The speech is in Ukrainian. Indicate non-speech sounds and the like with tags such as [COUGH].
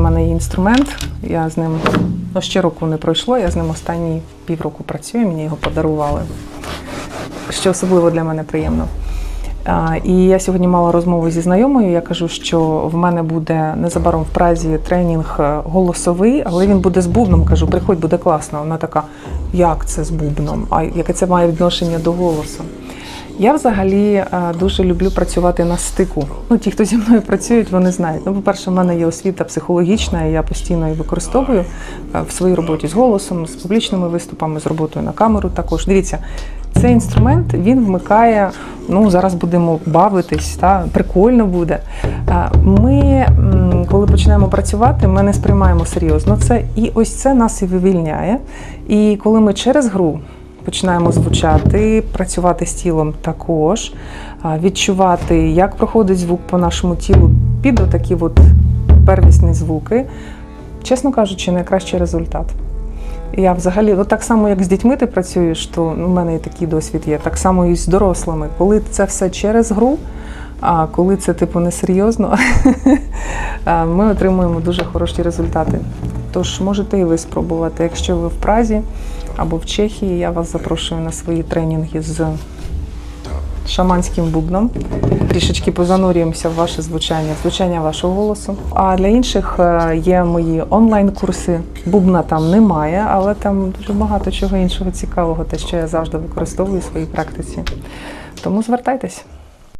у мене є інструмент. Я з ним ну, ще року не пройшло. Я з ним останні півроку працюю. Мені його подарували. Що особливо для мене приємно. І я сьогодні мала розмову зі знайомою. Я кажу, що в мене буде незабаром в Празі тренінг е, голосовий, але він буде з бубном. Кажу, приходь, буде класно. Вона така, як це з бубном? А яке це має відношення до голосу? Я взагалі е, дуже люблю працювати на стику. Ну, ті, хто зі мною працюють, вони знають. Ну, по-перше, в мене є освіта психологічна, і я постійно її використовую е, в своїй роботі з голосом, з публічними виступами, з роботою на камеру. Також дивіться, цей інструмент він вмикає. Ну зараз будемо бавитись, та прикольно буде. Е, Ми, коли починаємо працювати, ми не сприймаємо серйозно це, і ось це нас і вивільняє. І коли ми через гру починаємо звучати, працювати з тілом також, відчувати, як проходить звук по нашому тілу під отакі от первісні звуки. Чесно кажучи, найкращий результат. Я взагалі, от так само, як з дітьми ти працюєш, то ну, в мене і такий досвід є. Так само і з дорослими. Коли це все через гру, а коли це типу несерйозно, [LAUGHS] ми отримуємо дуже хороші результати. Тож можете і ви спробувати. Якщо ви в Празі або в Чехії, я вас запрошую на свої тренінги з шаманським бубном. Трішечки позанурюємося в ваше звучання, звучання вашого голосу. А для інших е, є мої онлайн-курси. Бубна там немає, але там дуже багато чого іншого цікавого, те, що я завжди використовую у своїй практиці. Тому звертайтесь.